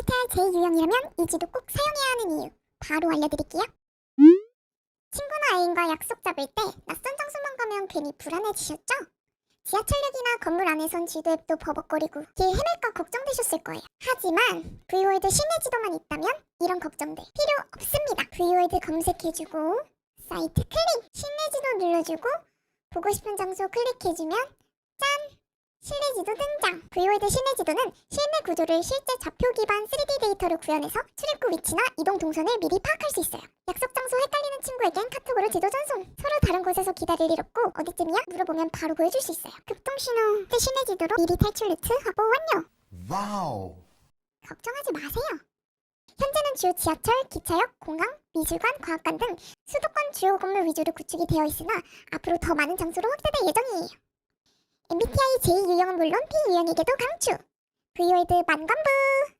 MBTI J유형이라면 이지도 꼭 사용해야 하는 이유 바로 알려드릴게요. 친구나 애인과 약속 잡을 때 낯선 장소만 가면 괜히 불안해지셨죠? 지하철역이나 건물 안에선 지도 앱도 버벅거리고 길 헤맬까 걱정되셨을 거예요. 하지만 V월드 실내 지도만 있다면 이런 걱정들 필요 없습니다. V월드 검색해주고 사이트 클릭, 실내 지도 눌러주고 보고 싶은 장소 클릭해주면 짠! 실내 지도 등장! V월드 실내 지도는 실내 구조를 실제 좌표 기반 3D 데이터로 구현해서 출입구 위치나 이동 동선을 미리 파악할 수 있어요. 약속 장소 헷갈리는 친구에겐 카톡으로 지도 전송! 서로 다른 곳에서 기다릴 일 없고 어디쯤이야? 물어보면 바로 보여줄 수 있어요. 급동신호 때 실내 지도로 미리 탈출 루트 확보 완료! Wow. 걱정하지 마세요. 현재는 주요 지하철, 기차역, 공항, 미술관, 과학관 등 수도권 주요 건물 위주로 구축이 되어 있으나 앞으로 더 많은 장소로 확대될 예정이에요. MBTI J 유형은 물론 P 유형에게도 강추. V월드 만관부!